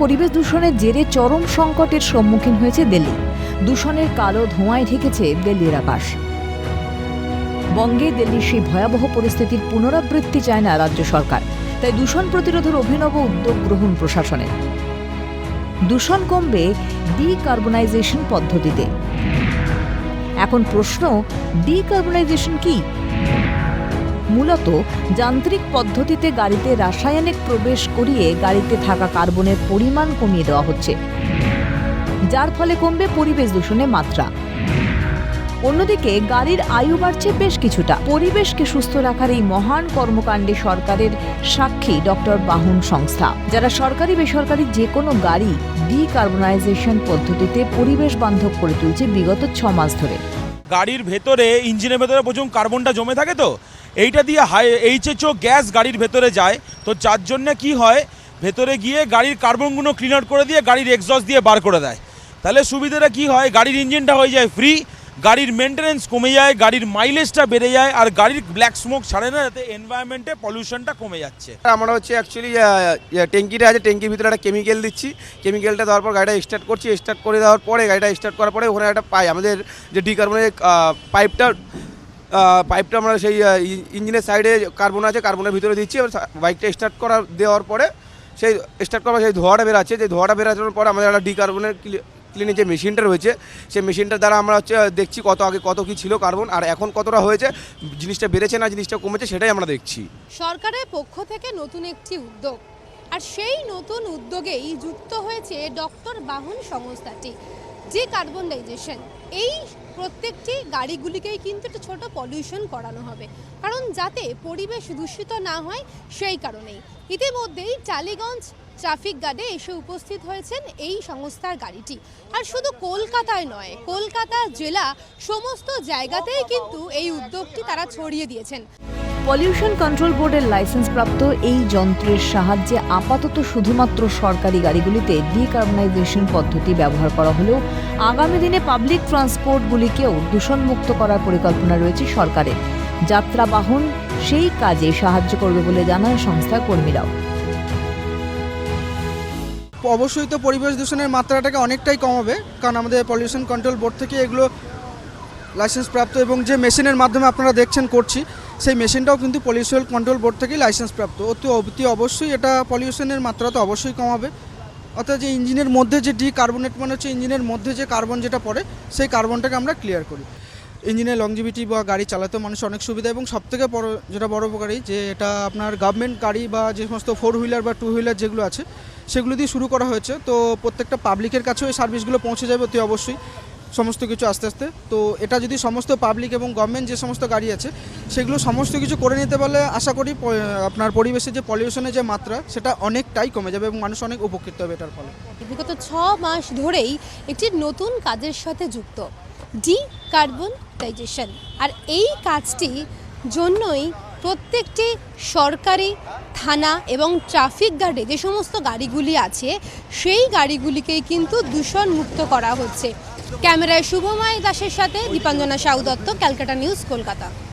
পরিবেশ দূষণের জেরে চরম সংকটের সম্মুখীন হয়েছে দিল্লি। দূষণের কালো ধোঁয়ায় ঢেকেছে দিল্লির আকাশ। বঙ্গে দিল্লির সেই ভয়াবহ পরিস্থিতির পুনরাবৃত্তি চায় না রাজ্য সরকার। তাই দূষণ প্রতিরোধের অভিনব উদ্যোগ গ্রহণ প্রশাসনের। দূষণ কমবে ডিকার্বনাইজেশন পদ্ধতিতে। এখন প্রশ্ন ডিকার্বনাইজেশন কি? মূলত যান্ত্রিক পদ্ধতিতে গাড়িতে রাসায়নিক প্রবেশ করিয়ে গাড়িতে থাকা কার্বনের পরিমাণ কমিয়ে দেওয়া হচ্ছে, যার ফলে কমবে পরিবেশ দূষণের মাত্রা। অন্যদিকে গাড়ির আয়ু বাড়ছে বেশ কিছুটা। পরিবেশকে সুস্থ রাখার এই মহান কর্মকাণ্ডে সরকারের সাক্ষী ডক্টর বাহন সংস্থা, যারা সরকারি বেসরকারি যে কোনো গাড়ি ডিকার্বনাইজেশন পদ্ধতিতে পরিবেশ বান্ধব করে তুলছে বিগত ছ মাস ধরে। গাড়ির ভেতরে ইঞ্জিনের ভেতরে প্রচুর কার্বনটা জমে থাকে তো? এইটা দিয়ে হাই এইচএচও গ্যাস গাড়ির ভেতরে যায়। তো যার জন্যে কি হয়, ভেতরে গিয়ে গাড়ির কার্বনগুলো ক্লিন আউট করে দিয়ে গাড়ির এক্সস্ট দিয়ে বার করে দেয়। তাহলে সুবিধাটা কি হয়, গাড়ির ইঞ্জিনটা হয়ে যায় ফ্রি গাড়ির মেনটেনেন্স কমে যায়, গাড়ির মাইলেজটা বেড়ে যায়, আর গাড়ির ব্ল্যাক স্মোক ছাড়ে না, যাতে এনভায়রনমেন্টে পলিউশনটা কমে যাচ্ছে। আমরা হচ্ছে অ্যাকচুয়ালি ট্যাঙ্কিটা আছে, ট্যাঙ্কির ভিতরে একটা কেমিক্যাল দিচ্ছি। কেমিক্যালটা দেওয়ার পর গাড়িটা স্টার্ট করছি স্টার্ট করে দেওয়ার পরে, গাড়িটা স্টার্ট করার পরে ওখানে একটা পাই আমাদের যে ডিকার্বনের পাইপটা পাইপটা আমরা সেই ইঞ্জিনের সাইডে কার্বন আছে কার্বনের ভিতরে দিচ্ছি, এবার বাইকটা স্টার্ট করা, দেওয়ার পরে সেই স্টার্ট করার সেই ধোঁয়াটা বেরাচ্ছে, যে ধোঁয়াটা বেরানোর পরে আমাদের একটা ডিকার্বনের ক্লিনিক যে মেশিনটা রয়েছে, সেই মেশিনটার দ্বারা আমরা হচ্ছে দেখছি কত আগে কত কি ছিল কার্বন আর এখন কতটা হয়েছে, জিনিসটা বেড়েছে না জিনিসটা কমেছে, সেটাই আমরা দেখছি। সরকারের পক্ষ থেকে নতুন একটি উদ্যোগ, আর সেই নতুন উদ্যোগেই যুক্ত হয়েছে ডক্টর বাহন সংস্থাটি, যে কার্বনাইজেশন এই প্রত্যেকটি গাড়িগুলিকেই কিন্তু একটা ছোট পলিউশন করানো হবে। কারণ যাতে পরিবেশ দূষিত না হয়, সেই কারণেই। ইতিমধ্যেই টালিগঞ্জ ট্রাফিক গার্ডে এসে উপস্থিত হয়েছেন এই সংস্থার গাড়িটি। আর শুধু কলকাতায় নয়, কলকাতা জেলা সমস্ত জায়গাতেই কিন্তু এই উদ্যোগটি তারা ছড়িয়ে দিয়েছেন। পলিউশন কন্ট্রোল বোর্ডের লাইসেন্সপ্রাপ্ত এই যন্ত্রের সাহায্যে আপাতত শুধুমাত্র সরকারি গাড়িগুলিতে ডিকার্বনাইজেশন পদ্ধতি ব্যবহার করা হলেও আগামী দিনে পাবলিক ট্রান্সপোর্টগুলিকেও দূষণমুক্ত করার পরিকল্পনা রয়েছে সরকারের। যাত্রা বাহন সেই কাজে সাহায্য করবে বলে জানান সংস্থার কর্মীরাও। অবশ্যই তো পরিবেশ দূষণের মাত্রাটাকে অনেকটাই কমাবে, কারণ আমাদের পলিউশন কন্ট্রোল বোর্ড থেকে এগুলো লাইসেন্স প্রাপ্ত এবং যে মেশিনের মাধ্যমে আপনারা দেখছেন, করছি সেই মেশিনটাও কিন্তু পলিউশন কন্ট্রোল বোর্ড থেকেই লাইসেন্স প্রাপ্ত। অতি অতি অবশ্যই এটা পলিউশনের মাত্রা তো অবশ্যই কমাবে। অর্থাৎ যে ইঞ্জিনের মধ্যে যে ডি কার্বনেট মানে হচ্ছে ইঞ্জিনের মধ্যে যে কার্বন যেটা পড়ে, সেই কার্বনটাকে আমরা ক্লিয়ার করি। ইঞ্জিনের লংজিভিটি বা গাড়ি চালাতে মানুষ অনেক সুবিধা এবং সবথেকে বড়, যেটা বড় উপকারী যে এটা আপনার গভর্নমেন্ট গাড়ি বা যে সমস্ত ফোর হুইলার বা টু হুইলার যেগুলো আছে, সেগুলো দিয়ে শুরু করা হয়েছে। তো প্রত্যেকটা পাবলিকের কাছেও এই সার্ভিসগুলো পৌঁছে যাবে অতি অবশ্যই। সমস্ত কিছু আস্তে আস্তে। তো এটা যদি সমস্ত পাবলিক এবং গভর্নমেন্ট যে সমস্ত গাড়ি আছে, সেগুলো সমস্ত কিছু করে নিতে পারলে আশা করি আপনার পরিবেশের যে পলিউশনের যে মাত্রা, সেটা অনেকটাই কমে যাবে এবং মানুষ অনেক উপকৃত হবে এটার ফলে। বিগত ছ মাস ধরেই একটি নতুন কাজের সাথে যুক্ত ডি কার্বনাইজেশন আর এই কাজটি জন্যই প্রত্যেকটি সরকারি থানা এবং ট্রাফিক গার্ডে যে সমস্ত গাড়িগুলি আছে, সেই গাড়িগুলিকেই কিন্তু দূষণমুক্ত করা হচ্ছে। ক্যামেরায় শুভময় দাসের সাথে দীপাঞ্জনা সাউ দত্ত ক্যালকাটা নিউজ কলকাতা।